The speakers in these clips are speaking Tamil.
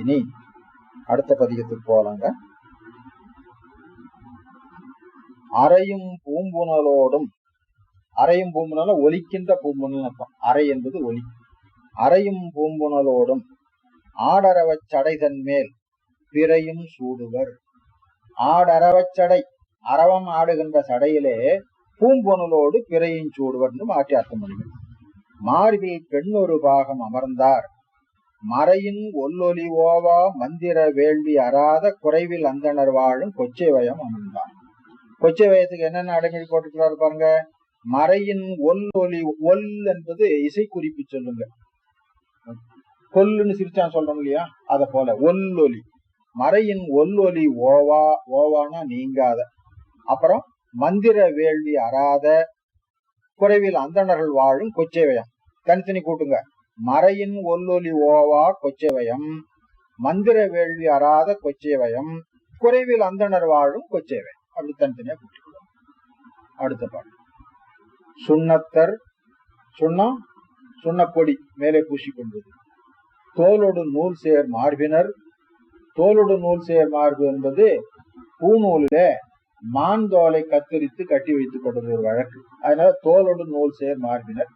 இனி அடுத்த பதிகத்துக்கு போலாங்க. அறையும் பூம்புணலோடும் அறையும் பூம்புணல ஒலிக்கின்ற பூம்புணல் அறை என்பது ஒலி. அறையும் பூம்புணலோடும் ஆடரவச் சடைதன் மேல் பிறையும் சூடுவர். ஆடரவச் சடை அரவம் ஆடுகின்ற சடையிலே பூம்புணலோடு பிறையும் சூடுவர் என்று மாற்றி அர்த்தம் பண்ணுங்க மார்பில் பெண்ணொரு பாகம் அமர்ந்தார். மறையின் ஒல்லொலி ஓவா மந்திர வேள்வி அறாத குறைவில் அந்தனர் வாழும் கொச்சை வயம் அமர்ந்தான். கொச்சை வயத்துக்கு என்னென்ன அடைமொழி போட்டுக்கிறாரு பாருங்க. மறையின் ஒல் ஒலி ஒல் என்பது இசை குறிப்பு சொல்லுங்க. கொல்லுன்னு சிரிச்சான் சொல்றோம் இல்லையா? அத போல ஒல்லொலி. மறையின் ஒல்லொலி ஓவா ஓவானா நீங்காத. அப்புறம் மந்திர வேள்வி அறாத குறைவில் அந்தணர்கள் வாழும் கொச்சை வயம். தனித்தனி கூட்டுங்க. மறையின் ஒல்லொலி ஓவா கொச்சைவயம் மந்திர வேள்வி அறாத கொச்சைவயம் குறைவில் அந்தணர் வாழும் கொச்சைவயம். அப்படி தனித்தனியா கூட்டிக்கலாம் அடுத்த பாட்டு சுண்ணத்தர் சுண்ணம் சுண்ணப்பொடி மேலே பூசிக்கொண்டது. தோலோடு நூல் சேர் மார்பினர். தோலோடு நூல் சேர் மார்பு என்பது பூநூலிலே மான் தோலை கத்தரித்து கட்டி வைத்துக் கொண்டது ஒரு வழக்கு. அதனால தோலோடு நூல் சேர் மார்பினர்.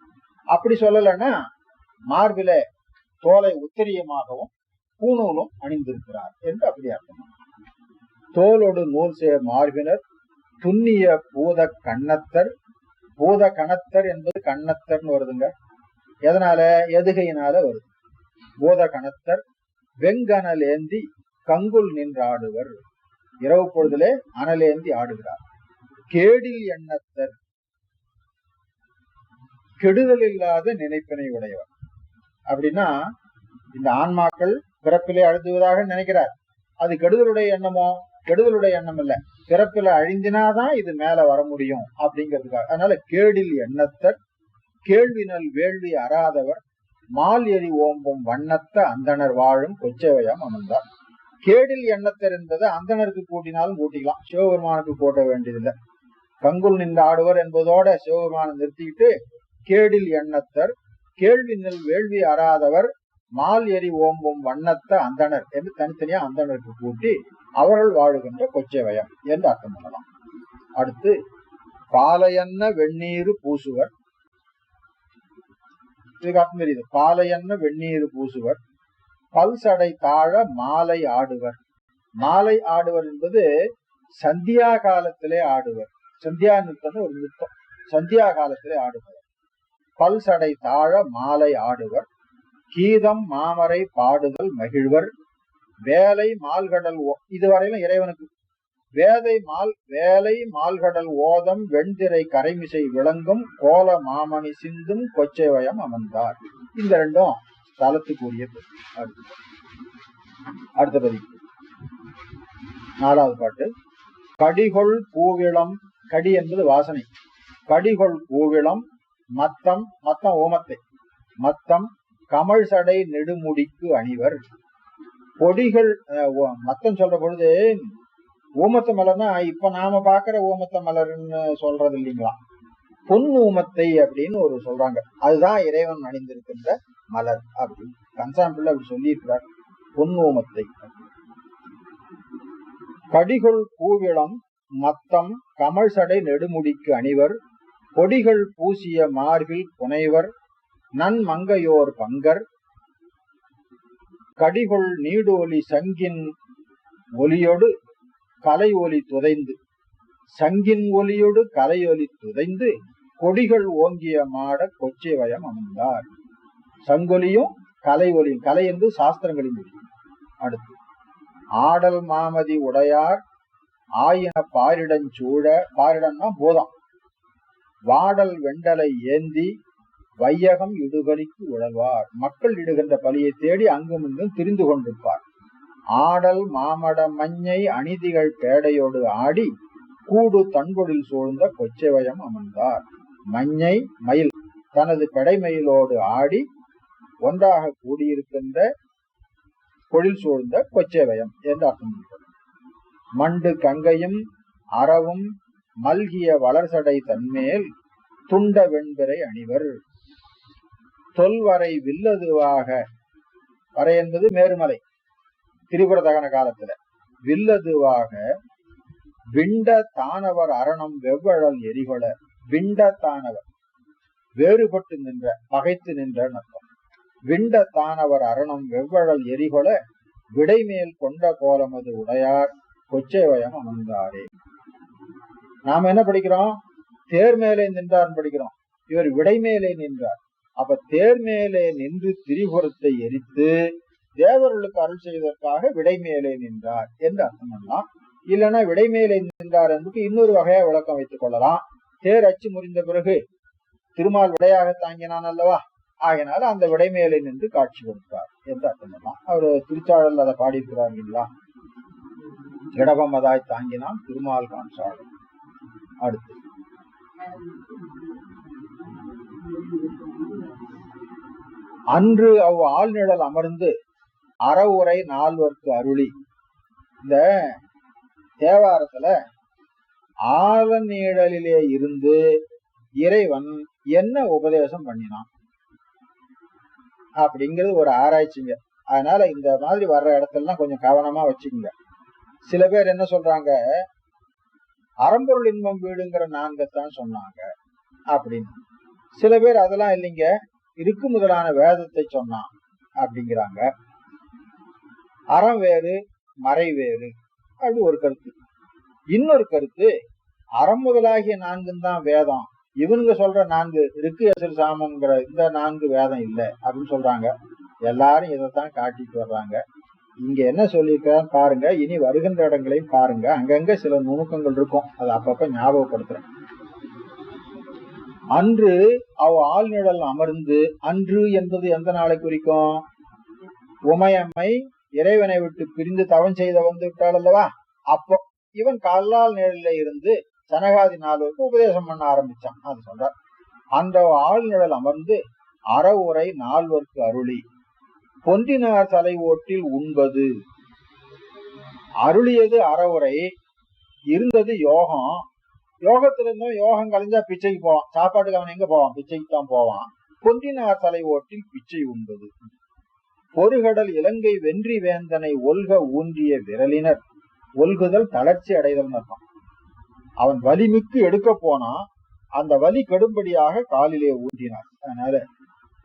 அப்படி சொல்லலைன்னா மார்பில தோலை உத்தரியமாகவும் பூநூலும் அணிந்திருக்கிறார் என்று அப்படி அர்த்தம். தோலோடு நூல் செய்ய மார்பினர் துண்ணிய பூத கண்ணத்தர் பூத கணத்தர் என்பது கண்ணத்தர்னு வருதுங்க. எதனால? எதுகையினால வருது? பூத கணத்தர் வெங்கனலேந்தி கங்குல் நின்றாடுவர். இரவு பொழுதிலே அனலேந்தி ஆடுகிறார். கேடில் எண்ணத்தர் கெடுதல் இல்லாத நினைப்பினை உடையவர். அப்படின்னா இந்த ஆன்மாக்கள் பிறப்பிலே அழுத்துவதாக நினைக்கிறார். அது கெடுதலுடைய எண்ணமோ கெடுதலுடைய எண்ணம் இல்ல. பிறப்பில அழிந்தினாதான் இது மேல வர முடியும் அப்படிங்கிறதுக்காக. அதனால கேடில் எண்ணத்தர் கேள்வினல் வேள்வி அறாதவர் மால் எரி ஓம்பும் வண்ணத்த அந்தனர் வாழும் கொச்சவையாம் அமர்ந்தார். கேடில் எண்ணத்தர் என்பது அந்தனருக்கு கூட்டினாலும் கூட்டிக்கலாம். சிவபெருமானுக்கு கூட்ட வேண்டியதில்லை. கங்குல் நின்று ஆடுவர் என்பதோட சிவபெருமானை நிறுத்திக்கிட்டு கேடில் எண்ணத்தர் கேள்வி நெல் வேள்வி அறாதவர் மால் எரி ஓம்பும் வண்ணத்த அந்தனர் என்று தனித்தனியா அந்தனருக்கு கூட்டி அவர்கள் வாழுகின்ற கொச்சவயம் என்று அர்த்தம் பண்ணலாம். அடுத்து பாலையன்ன வெந்நீர் பூசுவர். இதுக்கு அர்த்தம் தெரியுது பாலையன்ன வெந்நீர் பூசுவர். பல்சடை தாழ மாலை ஆடுவர். மாலை ஆடுவர் என்பது சந்தியா காலத்திலே ஆடுவர். சந்தியா நிறுத்தம் ஒரு நிறுத்தம். சந்தியா காலத்திலே ஆடுவர். பல்சடை தாழ மாலை ஆடுவர். கீதம் மாமரை பாடுதல் மகிழ்வர். வேலை மால்கடல் ஓ- இதுவரையிலும் இறைவனுக்கு. வேதை மால் வேலை மால்கடல் ஓதம் வெண்திரை கரைமிசை விளங்கும் கோல மாமணி சிந்தும் கொச்சைவயம் அமர்ந்தார். இந்த ரெண்டும் தலத்துக்குரியது அடுத்து அடுத்த பதி நாலாவது பாட்டு. கடிகொள் பூவிளம் கடி என்பது வாசனை. கடிகொள் பூவிளம் மத்தம் மத்தம் ஓமத்தை. மத்தம் கமல் சடை நெடுமுடிக்கு அணிவர். பொடிகள் அஹ், மத்தம் சொல்ற பொழுது ஊமத்த மலர்னா இப்ப நாம பாக்குற ஊமத்த மலர்ன்னு சொல்றது இல்லைங்களா? பொன் ஊமத்தை அப்படின்னு ஒரு சொல்றாங்க. அதுதான் இறைவன் அணிந்திருக்கின்ற மலர் அப்படின்னு. கன்சாம்பிள் அப்படி சொல்லியிருக்கிறார் பொன் ஊமத்தை கடிகொள் பூவிளம் மத்தம் கமல் சடை நெடுமுடிக்கு அணிவர். கொடிகள் பூசிய மார்பில் புனைவர் நன்மங்கையோர் பங்கர் கடிகொள் நீடோலி சங்கின் ஒலியோடு கலை ஒலி துதைந்து சங்கின் ஒலியோடு கலை ஒலி துதைந்து கொடிகள் ஓங்கிய மாட கொச்சைவயம் அமைந்தார் சங்கொலியும் கலை ஒலியும் கலை என்று சாஸ்திரங்களின் ஒலி அடுத்து ஆடல் மாமதி உடையார் ஆயின பாரிடஞ்சூழ பாரிடம்னா போதம். வாடல் வெண்டலை ஏந்தி வையகம் இடுபலிக்கு உழல்வார். மக்கள் இடுகின்ற பலியை தேடி அங்கும் இங்கும் திரிந்து கொண்டிருப்பார். ஆடல் மாமட மஞ்சை அநீதிகள் பேடையோடு ஆடி கூடு தன்பொழில் சூழ்ந்த கொச்சைவயம் அமர்ந்தார். மஞ்சை மயில் தனது பெடைமயிலோடு ஆடி ஒன்றாக கூடியிருக்கின்ற பொழில் சூழ்ந்த கொச்சைவயம் என்று அர்த்தம். மண்டு கங்கையும் அறவும் மல்கிய வளர்சடை தன்மேல் துண்ட வெண்பிறை அணிவர். தொல்வரை வில்லதுவாக வரை என்பது மேருமலை திரிபுர தகன காலத்துல. வில்லதுவாக விண்ட தானவர் அரணம் வெவ்வழல் எரிகொள விண்ட தானவர் வேறுபட்டு நின்ற பகைத்து நின்ற அர்த்தம். விண்ட தானவர் அரணம் வெவ்வழல் எரிகொள விடைமேல் கொண்ட கோலமது உடையார் கொச்சைவயம் அமர்ந்தாரே. நாம என்ன படிக்கிறோம்? தேர் மேலே நின்றார் படிக்கிறோம். இவர் விடை மேலே நின்றார். அப்ப தேர் மேலே நின்று திரிபுரத்தை எரித்து தேவர்களுக்கு அருள் செய்வதற்காக விடை மேலே நின்றார் என்று அர்த்தம் பண்ணலாம். இல்லைன்னா விடை மேலே நின்றார் என்பது இன்னொரு வகையா விளக்கம் வைத்துக் கொள்ளலாம். தேர் அச்சு முறிந்த பிறகு திருமால் விடையாக தாங்கினான் அல்லவா? ஆகினால அந்த விடை மேலே நின்று காட்சி கொடுத்தார் என்று அர்த்தம் பண்ணலாம். அவர் திருச்சாழல் அதை பாடியிருக்கிறார் இல்லைங்களா? இடபமதாய் தாங்கினான் திருமால் காண்சாழல் அடுத்து. அன்று அவ் ஆழ்நிழல் அமர்ந்து அறவுரை நால்வர்க்கு அருளி. இந்த தேவாரத்துல ஆழநிழலிலே இருந்து இறைவன் என்ன உபதேசம் பண்ணினான்? அப்படிங்கிறது ஒரு ஆராய்ச்சிங்க. அதனால இந்த மாதிரி வர்ற இடத்துலலாம் கொஞ்சம் கவனமா வச்சுக்கோங்க. சில பேர் என்ன சொல்றாங்க? அறம்பொருள் இன்பம் வீடுங்கிற நான்கத்தான் சொன்னாங்க அப்படின்னு. சில பேர் அதெல்லாம் இல்லைங்க இருக்கு முதலான வேதத்தை சொன்னான் அப்படிங்கிறாங்க. அறம் வேறு மறை வேறு அப்படி ஒரு கருத்து. இன்னொரு கருத்து அறம் முதலாகிய நான்கும் தான் வேதம். இவனுங்க சொல்ற நான்கு ரிக்கு எசர் சாமங்கிற இந்த நான்கு வேதம் இல்லை அப்படின்னு சொல்றாங்க. எல்லாரும் இதைத்தான் காட்டிட்டு வர்றாங்க. இங்க என்ன சொல்லியிருக்கான்னு பாருங்க இனி வருகின்ற இடங்களையும் பாருங்க. அங்கங்க சில நுணுக்கங்கள் இருக்கும். அதை அப்பப்ப ஞாபகப்படுத்துறேன். அன்று அவ ஆழ்நிழல் அமர்ந்து அன்று என்பது எந்த நாளை குறிக்கும்? உமையம்மை இறைவனை விட்டு பிரிந்து தவம் செய்த வந்து விட்டாள் அல்லவா? அப்போ இவன் கல்லால் நிழல்ல இருந்து சனகாதி நாளுக்கு உபதேசம் பண்ண ஆரம்பிச்சான். அது சொல்றார். அந்த ஆழ்நிழல் அமர்ந்து அறவுரை நால்வர்க்கு அருளி. பொந்தினார் தலை ஓட்டில் உண்பது. அருளியது அறவுரை இருந்தது யோகம். யோகத்துல இருந்தும் யோகம் கலைஞ்சா பிச்சைக்கு போவான். சாப்பாட்டுக்கு அவன் எங்க போவான்? பிச்சைக்கு தான் போவான். பொன்றினார் தலை ஓட்டில் பிச்சை உண்பது. பொறுகடல் இலங்கை வென்றி வேந்தனை ஒல்க ஊன்றிய விரலினர். ஒல்குதல் தளர்ச்சி அடைதல் அர்த்தம். அவன் வலிமிக்கு எடுக்க போனா அந்த வலி கடும்படியாக காலிலே ஊன்றினார். அதனால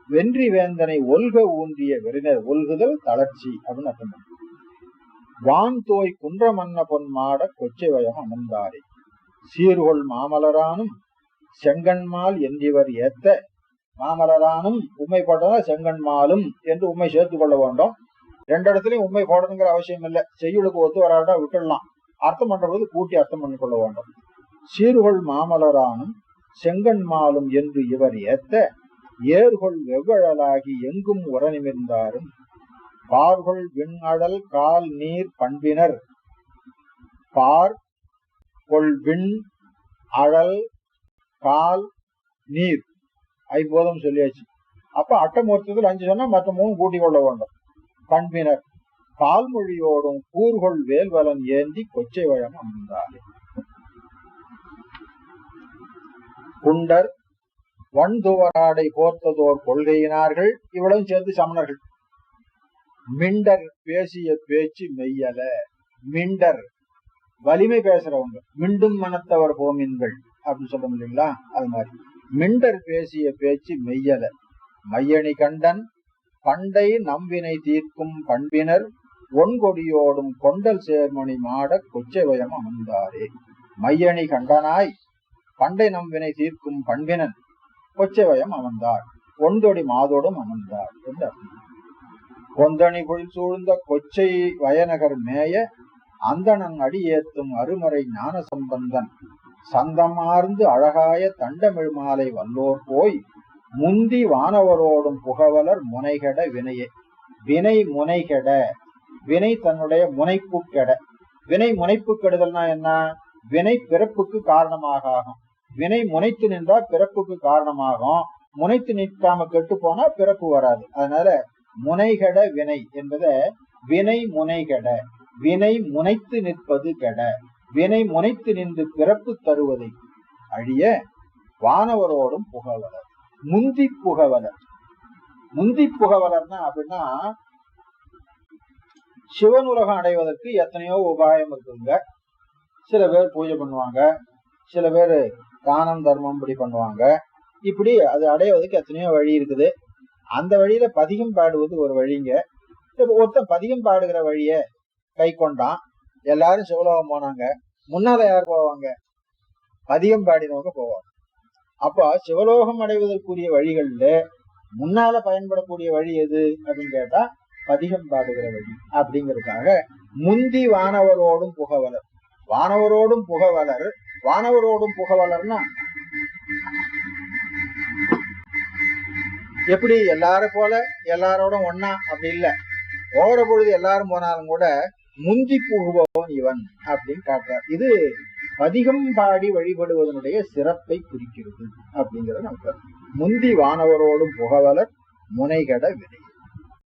வென்றி வேந்தனை ஒல்க ஊன்றிய விரலினர் ஒல்குதல் தளர்ச்சி அப்படின்னு அர்த்தம் வான் தோய் பொன் மாட கொச்சை வயம் அமர்ந்தாரே. சீர்கொள் மாமலரானும் செங்கன்மால் என்றிவர் ஏத்த மாமலரானும் உண்மை போட்டதா செங்கன்மாலும் என்று உண்மை சேர்த்து கொள்ள வேண்டும். ரெண்டு இடத்துலயும் உண்மை போடணுங்கிற அவசியம் இல்லை. செய்யுளுக்கு ஒத்து வராட்டா விட்டுடலாம். அர்த்தம் பண்றபோது கூட்டி அர்த்தம் பண்ணி கொள்ள வேண்டும். சீர்கொள் மாமலரானும் செங்கன்மாலும் என்று இவர் ஏத்த ஏர்கொள் வெவ்வழலாகி எங்கும் உரநிமிர்ந்தாரும் பார்கொள் விண்ணடல் கால் நீர் பண்பினர். பார் கொள் விண் அழல் கால் நீர். ஐம்போதம் சொல்லியாச்சு. அப்ப அட்டமூர்த்தத்தில் அஞ்சு சொன்னா மற்ற மூணு கூட்டிக் கொள்ள வேண்டும். பண்பினர். பால்மொழியோடும் கூர்கொள் வேல்வலன் ஏந்தி கொச்சை வழம் அமர்ந்தாரே குண்டர் வண்துவராடை போர்த்ததோர் கொள்கையினார்கள் இவ்வளவும் சேர்ந்து சமணர்கள். மிண்டர் பேசிய பேச்சு மெய்யல. மிண்டர் வலிமை பேசுறவங்க. மிண்டும் மனத்தவர் போமின்கள் அப்படின்னு சொல்ல முடியுங்களா அது மாதிரி. மிண்டர் பேசிய பேச்சு மெய்யல. மையணி கண்டன் பண்டை நம்பினை தீர்க்கும் பண்பினர் ஒன்கொடியோடும் கொண்டல் சேர்மணி மாட கொச்சவயம் அமர்ந்தாரே மையணி கண்டனாய் பண்டை நம்பினை தீர்க்கும் பண்பினன். கொச்சவயம் அமர்ந்தார். கொந்தொடி மாதோடும் அமர்ந்தார் என்று அர்த்தம். கொந்தணி பொழில் சூழ்ந்த கொச்சை வயநகர் மேய அந்தணன் அடி ஏத்தும் அருமறை ஞான சம்பந்தன் சந்தமார்ந்து அழகாய தண்டமிழ் மாலை வல்லோர் போய் முந்தி வானவரோடும் புகவலர் முனைகெட வினையே. வினை முனைகெட. வினை தன்னுடைய முனைப்பு கெட வினை முனைப்பு கெடுதல்னா என்ன? வினை பிறப்புக்கு காரணமாக ஆகும். வினை முனைத்து நின்றா பிறப்புக்கு காரணமாகும். முனைத்து நிற்காம கெட்டு போனா பிறப்பு வராது. அதனால முனைகெட வினை என்பத வினை முனைகெட வினை முனைத்து நிற்பது கெட வினை முனைத்து நின்று பிறப்பு தருவதை அழிய வானவரோடும் புகவலர் முந்தி புகவலர். முந்தி புகவலர்னா அப்படின்னா சிவன் உலகம் அடைவதற்கு எத்தனையோ உபாயம் இருக்குங்க. சில பேர் பூஜை பண்ணுவாங்க. சில பேர் தானம் தர்மம் இப்படி பண்ணுவாங்க. இப்படி அது அடைவதற்கு எத்தனையோ வழி இருக்குது. அந்த வழியில பதிகம் பாடுவது ஒரு வழிங்க. ஒருத்தன் பதிகம் பாடுகிற வழிய கை கொண்டான். எல்லாரும் சிவலோகம் போனாங்க. முன்னால யார் போவாங்க? பதிகம் பாடினவங்க போவாங்க. அப்போ சிவலோகம் அடைவதற்குரிய வழிகள்ல முன்னால பயன்படக்கூடிய வழி எது அப்படின்னு கேட்டா பதிகம் பாடுகிற வழி அப்படிங்கிறதுக்காக முந்தி வானவரோடும் புகவலர். வானவரோடும் புகவலர் வானவரோடும் புகவலர்னா? எப்படி எல்லாரும் போல எல்லாரோடும் ஒன்னா அப்படி இல்ல. ஓட பொழுது எல்லாரும் போனாலும் கூட முந்தி புகுபவன் இவன் அப்படின்னு காட்டுறார். இது அதிகம் பாடி வழிபடுவதனுடைய சிறப்பை குறிக்கிறது அப்படிங்கிறத நம்ம முந்தி வானவரோடும் புகவலர் முனைகட விதை